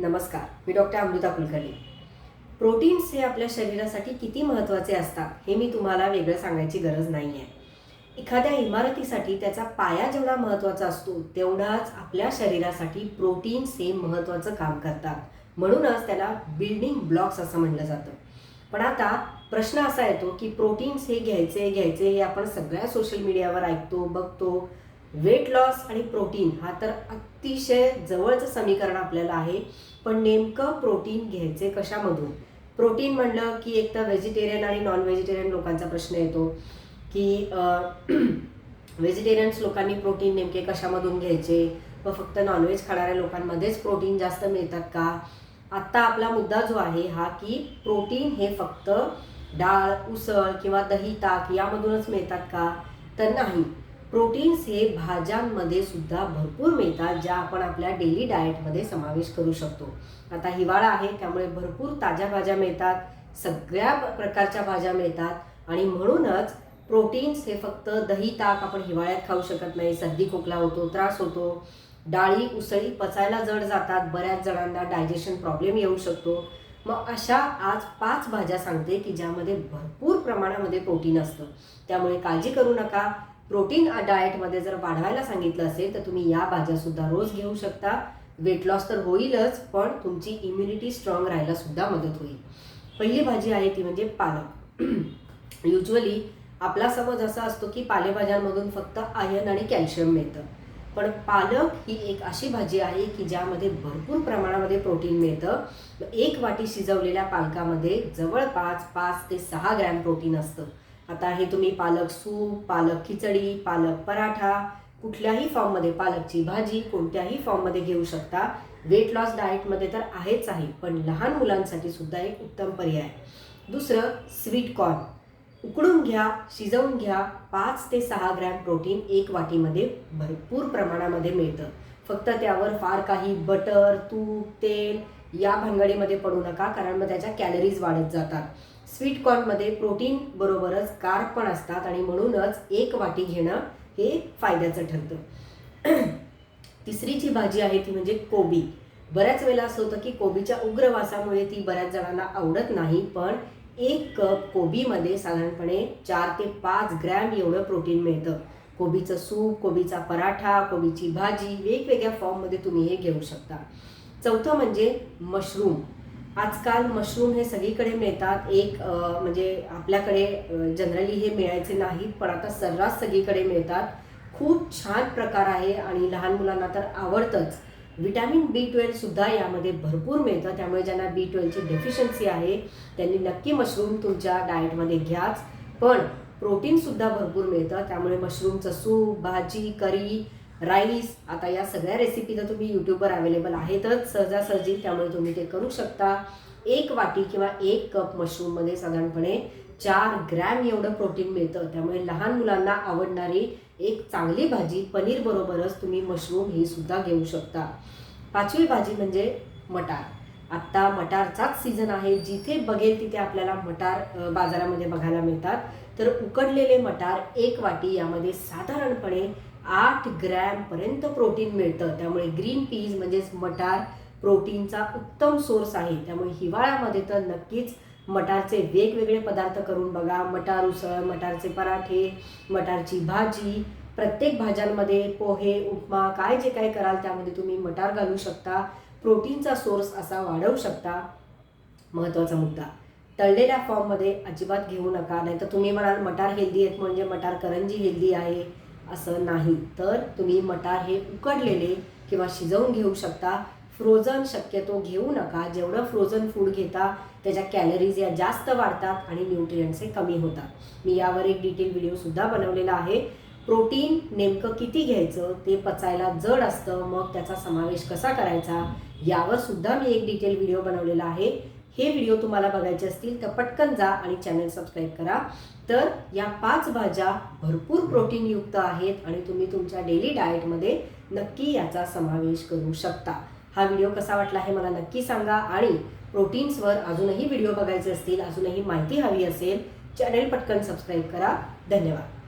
नमस्कार मी doctor Amruta Kulkarni. Proteins हे आपल्या शरीरासाठी किती महत्त्वाचे असतात हे मी तुम्हाला वेगळं सांगायची गरज नाही आहे एखाद्या इमारतीसाठी त्याचा पाया जेवढा महत्त्वाचा असतो तेवढाच आपल्या शरीरासाठी प्रोटीन्स हे महत्त्वाचं काम करतात. म्हणूनच त्याला बिल्डिंग ब्लॉक्स असं म्हणलं जातं. पण आता प्रश्न असा येतो की प्रोटीन्स हे घ्यायचे घ्यायचे हे आपण सगळ्या सोशल मीडियावर ऐकतो बघतो वेट लॉस आणि प्रोटीन हा तर अतिशय जवळचं समीकरण आपल्याला आहे. पण नेमकं प्रोटीन घ्यायचे कशामधून? प्रोटीन म्हणलं की एक तर व्हेजिटेरियन आणि नॉन व्हेजिटेरियन लोकांचा प्रश्न येतो की व्हेजिटेरियन्स लोकांनी प्रोटीन नेमके कशामधून घ्यायचे? व फक्त नॉनव्हेज खाणाऱ्या लोकांमध्येच प्रोटीन जास्त मिळतात का? आत्ता आपला मुद्दा जो आहे हा की प्रोटीन हे फक्त डाळ उसळ किंवा दही ताक यामधूनच मिळतात का? तर नाही. प्रोटीन्स हे भाज्यांमध्ये सुद्धा भरपूर मिळतात ज्या आपण आपल्या डेली डाएटमध्ये समावेश करू शकतो. आता हिवाळा आहे त्यामुळे भरपूर ताज्या भाज्या मिळतात सगळ्या प्रकारच्या भाज्या मिळतात आणि म्हणूनच प्रोटीन्स हे फक्त दही ताक आपण हिवाळ्यात खाऊ शकत नाही सर्दी खोकला होतो त्रास होतो डाळी उसळी पचायला जड जातात बऱ्याच जणांना डायजेशन प्रॉब्लेम येऊ शकतो. मग अशा आज पाच भाज्या सांगते की ज्यामध्ये भरपूर प्रमाणामध्ये प्रोटीन असतं. त्यामुळे काळजी करू नका प्रोटीन डाएटमध्ये जर वाढवायला सांगितलं असेल तर तुम्ही या भाज्या सुद्धा रोज घेऊ शकता. वेट लॉस तर होईलच पण तुमची इम्युनिटी स्ट्रॉंग राहायला सुद्धा मदत होईल. पहिली भाजी आहे ती म्हणजे पालक. युजली आपला समज असा असतो की पालेभाज्यांमधून फक्त आयर्न आणि कॅल्शियम मिळतं. पण पालक ही एक अशी भाजी आहे की ज्यामध्ये भरपूर प्रमाणामध्ये प्रोटीन मिळतं. एक वाटी शिजवलेल्या पालकामध्ये जवळपास पाच ते सहा ग्रॅम प्रोटीन असतं. आता हे तुम्ही पालक सूप पालक खिचडी पालक पराठा. कुठल्याही फॉर्ममध्ये पालकची भाजी कोणत्याही फॉर्ममध्ये घेऊ शकता. वेट लॉस डाएटमध्ये तर आहेच आहे पण लहान मुलांसाठी सुद्धा एक उत्तम पर्याय दुसरं स्वीट कॉर्न उकडून घ्या शिजवून घ्या. पाच ते सहा ग्रॅम प्रोटीन एक वाटीमध्ये भरपूर प्रमाणामध्ये मिळतं. फक्त त्यावर फार काही बटर तूप तेल या भानगडीमध्ये पडू नका कारण मग त्याच्या कॅलरीज वाढत जातात. स्वीट कॉर्नमध्ये प्रोटीन बरोबरच कार्ब पण असतात आणि म्हणूनच एक वाटी घेणं हे फायद्याचं ठरतं. तिसरी जी भाजी आहे ती म्हणजे कोबी. बऱ्याच वेळेला असं होतं की कोबीच्या उग्रवासामुळे ती बऱ्याच जणांना आवडत नाही पण एक कप कोबीमध्ये साधारणपणे चार ते पाच ग्रॅम एवढं प्रोटीन मिळतं. कोबीचं सूप कोबीचा पराठा कोबीची भाजी वेगवेगळ्या फॉर्ममध्ये तुम्ही हे घेऊ शकता. चौथं म्हणजे मशरूम आजकाल मशरूम हे सगळीकडे मिळतात. एक म्हणजे आपल्याकडे जनरली हे मिळायचे नाहीत पण आता सर्रास सगळीकडे मिळतात. खूप छान प्रकार आहे आणि लहान मुलांना तर आवडतंच. विटॅमिन बी ट्वेल्वसुद्धा यामध्ये भरपूर मिळतं. त्यामुळे ज्यांना बी ट्वेल्वची डेफिशियन्सी आहे त्यांनी नक्की मशरूम तुमच्या डाएटमध्ये घ्याच. पण प्रोटीनसुद्धा भरपूर मिळतं. त्यामुळे मशरूमचं सूप भाजी करी राईस आता या सगळ्या रेसिपी तर तुम्ही यूट्यूबवर अवेलेबल आहेतच. सहजासहजी त्यामुळे तुम्ही ते करू शकता. एक वाटी किंवा एक कप मशरूममध्ये साधारणपणे चार ग्रॅम एवढं प्रोटीन मिळतं. त्यामुळे लहान मुलांना आवडणारी एक चांगली भाजी पनीरबरोबरच तुम्ही मशरूम ही सुद्धा घेऊ शकता. पाचवी भाजी म्हणजे मटार. आत्ता मटारचाच सीझन आहे. जिथे बघेल तिथे आपल्याला मटार बाजारामध्ये बघायला मिळतात. तर उकडलेले मटार एक वाटी यामध्ये साधारणपणे आठ ग्रॅमपर्यंत प्रोटीन मिळतं. त्यामुळे ग्रीन पीज म्हणजेच मटार प्रोटीनचा उत्तम सोर्स आहे. त्यामुळे हिवाळ्यामध्ये तर नक्कीच मटारचे वेगवेगळे पदार्थ करून बघा. मटार उसळ मटारचे पराठे मटारची भाजी प्रत्येक भाज्यांमध्ये पोहे उपमा काय जे काय कराल त्यामध्ये तुम्ही मटार घालू शकता. प्रोटीनचा सोर्स असा वाढवू शकता? महत्त्वाचा मुद्दा. तळलेल्या फॉर्ममध्ये अजिबात घेऊ नका नाही तर तुम्ही म्हणाल मटार हेल्दी आहेत म्हणजे मटार करंजी हेल्दी आहे असं नाही. तर तुम्ही मटार हे उकडलेले किंवा शिजवून घेऊ शकता. फ्रोझन शक्यतो घेऊ नका. जेवढं फ्रोझन फूड घेता त्याच्या कॅलरीज या जास्त वाढतात आणि न्यूट्रियंट्स हे कमी होतात. मी यावर एक डिटेल व्हिडिओसुद्धा बनवलेला आहे. प्रोटीन नेमकं किती घ्यायचं ते पचायला जड असतं मग त्याचा समावेश कसा करायचा यावर सुद्धा मी एक डिटेल व्हिडिओ बनवलेला आहे. हे व्हिडिओ तुम्हाला बघायचे असतील तर पटकन जा आणि चॅनल सबस्क्राईब करा. तर या पाच भाज्या भरपूर प्रोटीनयुक्त आहेत आणि तुम्ही तुमच्या डेली डाएटमध्ये नक्की याचा समावेश करू शकता. हा व्हिडिओ कसा वाटला हे मला नक्की सांगा आणि प्रोटीन्सवर अजूनही व्हिडिओ बघायचे असतील अजूनही माहिती हवी असेल चॅनल पटकन सबस्क्राईब करा. धन्यवाद.